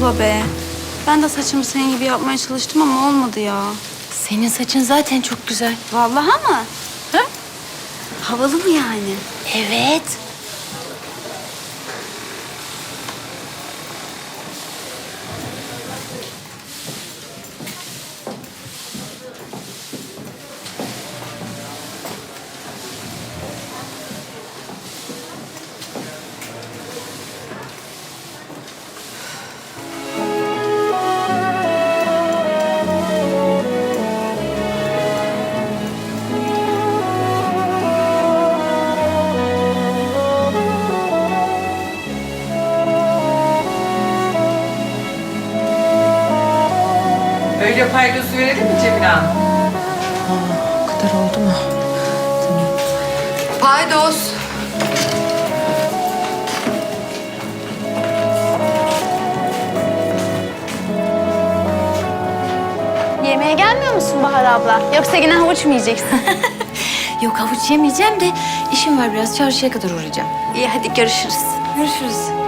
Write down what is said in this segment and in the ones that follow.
abla be. Ben de saçımı senin gibi yapmaya çalıştım ama olmadı ya. Senin saçın zaten çok güzel. Vallahi mı? Ha? Havalı mı yani? Evet. Öyle paydos verelim mi Cemile Hanım? O kadar oldu mu? Paydos. Yemeğe gelmiyor musun Bahar abla? Yoksa yine havuç mu yiyeceksin? Yok havuç yemeyeceğim de işim var biraz çarşıya kadar uğrayacağım. İyi hadi görüşürüz. Görüşürüz.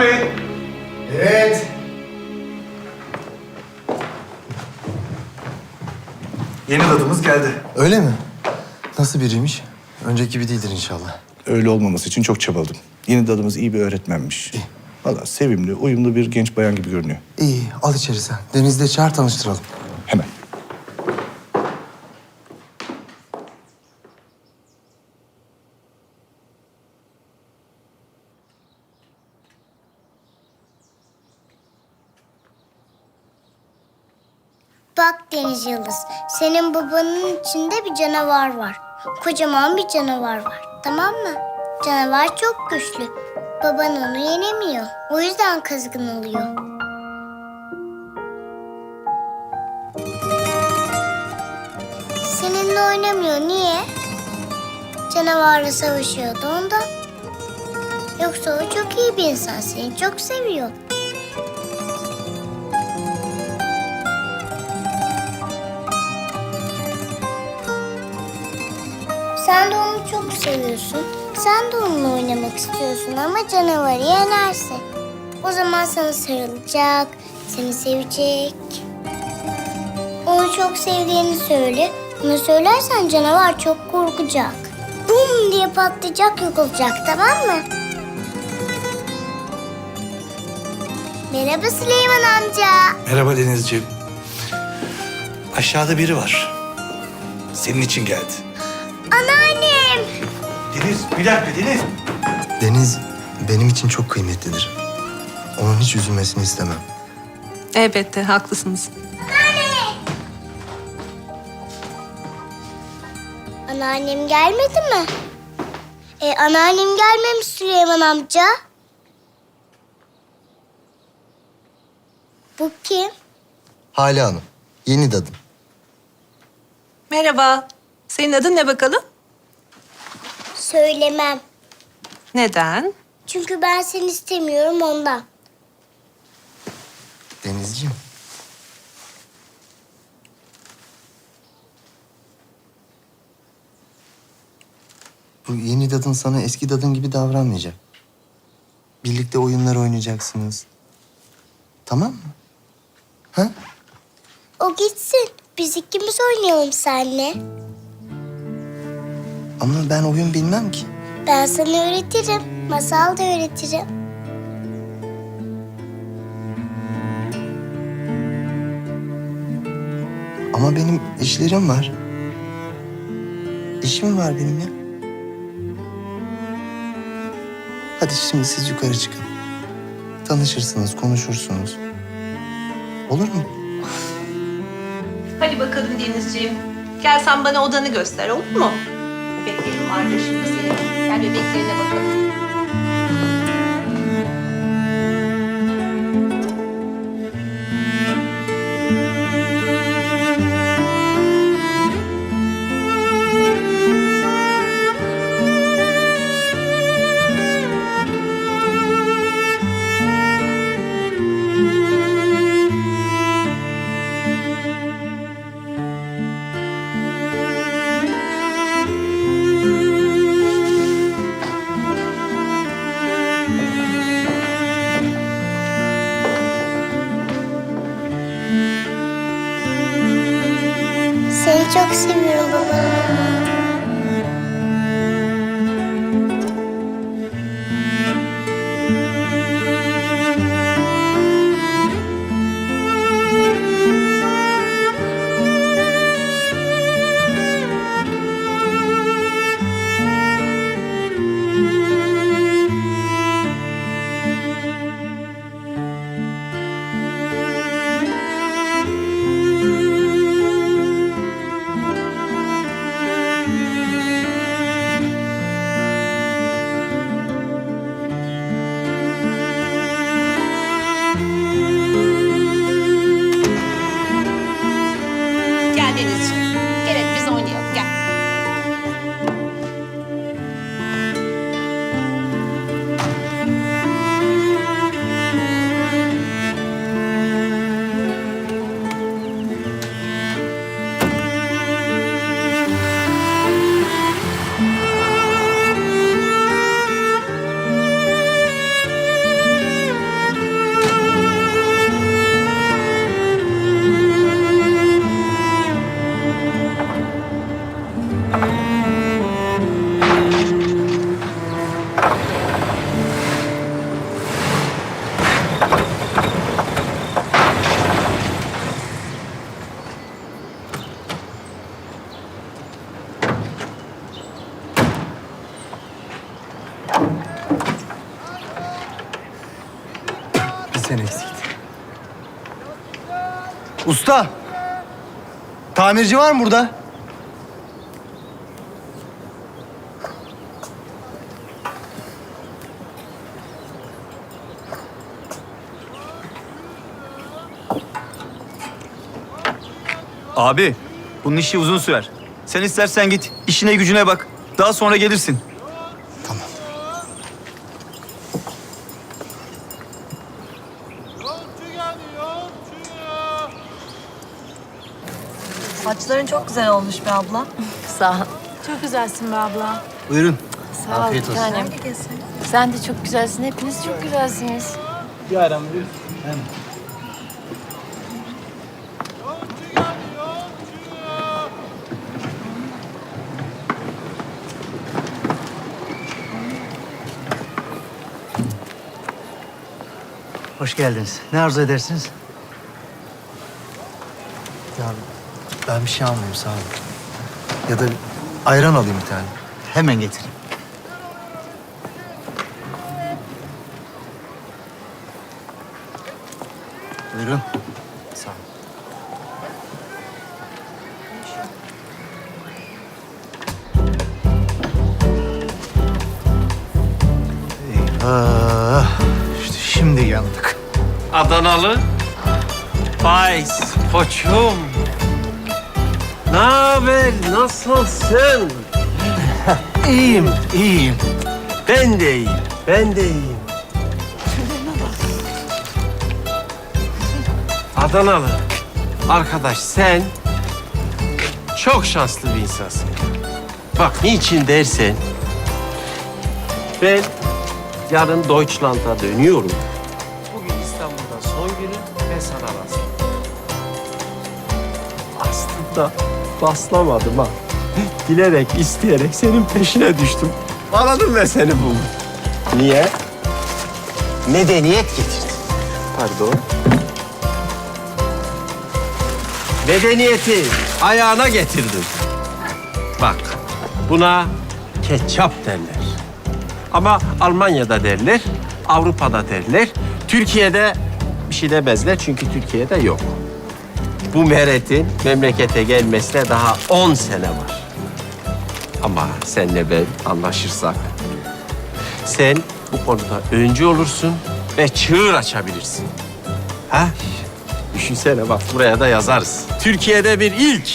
Bey. Evet. Yeni dadımız geldi. Öyle mi? Nasıl biriymiş? Önceki gibi değildir inşallah. Öyle olmaması için çok çabaladım. Yeni dadımız iyi bir öğretmenmiş. Valla sevimli, uyumlu bir genç bayan gibi görünüyor. İyi, al içeri sen. Deniz'de çağır tanıştıralım. Bak Deniz Yıldız, senin babanın içinde bir canavar var. Kocaman bir canavar var, tamam mı? Canavar çok güçlü. Baban onu yenemiyor. O yüzden kızgın oluyor. Seninle oynamıyor, niye? Canavarla savaşıyordu ondan. Yoksa o çok iyi bir insan, seni çok seviyor. Sen de onu çok seviyorsun. Sen de onunla oynamak istiyorsun ama canavarı yenersin. O zaman sana sarılacak, seni sevecek. Onu çok sevdiğini söyle. Bunu söylersen canavar çok korkacak. Bum diye patlayacak yok olacak tamam mı? Merhaba Süleyman amca. Merhaba Denizciğim. Aşağıda biri var. Senin için geldi. Anneannem. Deniz, bir dakika Deniz. Deniz benim için çok kıymetlidir. Onun hiç üzülmesini istemem. Elbette haklısınız. Anneannem gelmedi mi? E, anneannem gelmemiş Süleyman amca. Bu kim? Hale Hanım, yeni dadım. Merhaba. Senin adın ne bakalım? Söylemem. Neden? Çünkü ben seni istemiyorum ondan. Denizciğim. Bu yeni dadın sana eski dadın gibi davranmayacak. Birlikte oyunlar oynayacaksınız. Tamam mı? Ha? O gitsin. Biz ikimiz oynayalım seninle. Ama ben oyun bilmem ki. Ben sana öğretirim. Masal da öğretirim. Ama benim işlerim var. İşim var benim ya. Hadi şimdi siz yukarı çıkın. Tanışırsınız, konuşursunuz. Olur mu? Hadi bakalım Denizciğim. Gel sen bana odanı göster olur mu? Bebeklerim vardır şimdi senin. Gel bebeklerine bakalım. Usta! Tamirci var mı burada? Abi, bunun işi uzun sürer. Sen istersen git, işine gücüne bak. Daha sonra gelirsin. Saçların çok güzel olmuş be abla. Sağ ol. Çok güzelsin be abla. Buyurun. Sağ ol Afiyet bir olsun. tanem. Sen de çok güzelsin. Hepiniz çok güzelsiniz. Hoş geldiniz. Ne arzu edersiniz? Ya ben bir şey almayayım sağ olun. Ya da ayran alayım bir tane. Hemen getireyim. Buyurun. Sağ olun. Eyvah. İşte şimdi yandık. Adanalı. Vay koçum. Ne haber? Nasılsın? İyiyim, iyiyim. Ben de iyiyim. Ben de iyiyim. Adanalı. Arkadaş sen çok şanslı bir insansın. Bak niçin dersen ben yarın Deutschland'a dönüyorum. Bugün İstanbul'da son günü ve sana rastladım. Aslı. Baslamadım ha. Bilerek, isteyerek senin peşine düştüm. Anladım ve seni buldum. Niye? Medeniyet getirdin. Pardon. Medeniyeti ayağına getirdin. Bak, buna ketçap derler. Ama Almanya'da derler, Avrupa'da derler. Türkiye'de bir şey demezler çünkü Türkiye'de yok. Bu meretin memlekete gelmesine daha 10 sene var. Ama senle ben anlaşırsak sen bu konuda öncü olursun ve çığır açabilirsin. Ha? Düşünsene bak buraya da yazarız. Türkiye'de bir ilk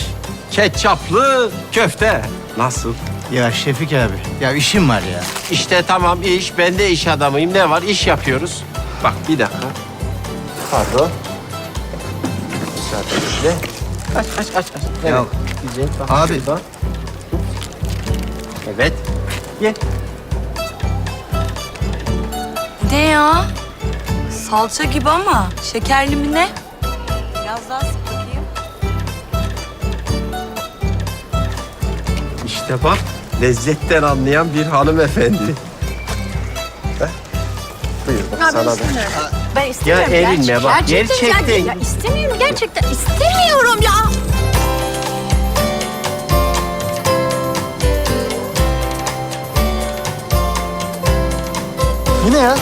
ketçaplı köfte. Nasıl? Ya Şefik abi, ya işim var ya. İşte tamam iş. Ben de iş adamıyım. Ne var? İş yapıyoruz. Bak bir dakika. Pardon. Müsaadenizle. Aç aç aç. aç. Evet. Ya, Güzel. Bak abi. şuradan. Evet. Ye. Ne ya? Salça gibi ama şekerli mi ne? Biraz daha sık bakayım. İşte bak lezzetten anlayan bir hanımefendi. Heh. Buyur bak sana da. Ben Ya istemiyorum. erinme gerçek- bak Gerçekten, gerçekten. Ya, ya istemiyorum gerçekten. istemiyorum ya. Bu ne ya?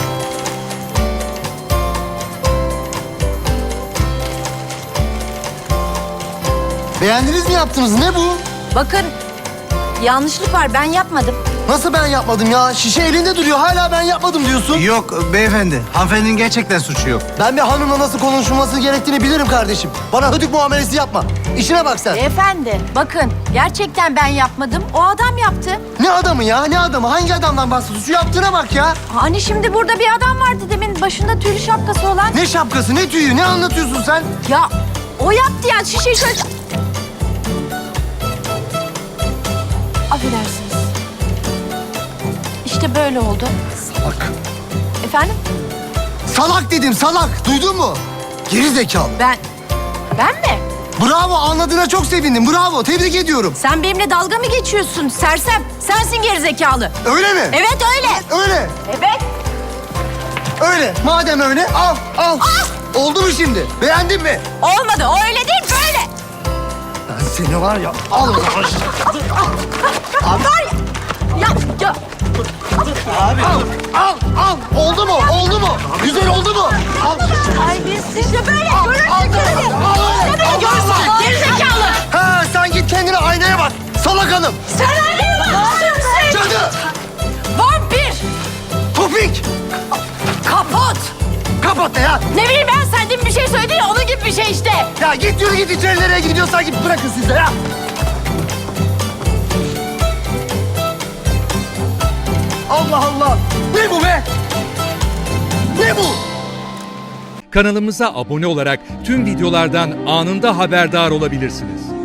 Beğendiniz mi yaptınız? Ne bu? Bakın yanlışlık var ben yapmadım. Nasıl ben yapmadım ya? Şişe elinde duruyor. Hala ben yapmadım diyorsun. Yok beyefendi, hanımefendinin gerçekten suçu yok. Ben bir hanımla nasıl konuşulması gerektiğini bilirim kardeşim. Bana hödük muamelesi yapma. İşine bak sen. Beyefendi bakın gerçekten ben yapmadım. O adam yaptı. Ne adamı ya? Ne adamı? Hangi adamdan bahsediyorsun? Şu yaptığına bak ya. Hani şimdi burada bir adam vardı demin başında tüylü şapkası olan. Ne şapkası, ne tüyü, ne anlatıyorsun sen? Ya o yaptı ya şişeyi şöyle... Affedersiniz. İşte böyle oldu. Salak. Efendim? Salak dedim, salak. Duydun mu? Geri zekalı. Ben... Ben mi? Bravo, anladığına çok sevindim. Bravo, tebrik ediyorum. Sen benimle dalga mı geçiyorsun sersem? Sensin gerizekalı. Öyle mi? Evet öyle. Öyle, Evet. öyle. Madem öyle, al, al. Oldu mu şimdi? Beğendin mi? Olmadı. O öyle değil böyle. Ben seni var ya, al. Ya, ya. Al, al, al. Oldu mu? Oldu mu? Güzel oldu mu? Al. Ay biz işte böyle Al, görürsün al, al, al, İşte böyle al, görürsün. al. Gerizekalı. Ha, sen git kendine aynaya bak. Salak hanım. Sen anneye bakıyorsun sen. Cadı. Vampir. Topik. Kaput. Kapat ne ya? Ne bileyim ben sen demin bir şey söyledin ya onun gibi bir şey işte. Ya git yürü git içeri nereye gidiyorsan git bırakın siz de Allah. Ne bu be? Ne bu? Kanalımıza abone olarak tüm videolardan anında haberdar olabilirsiniz.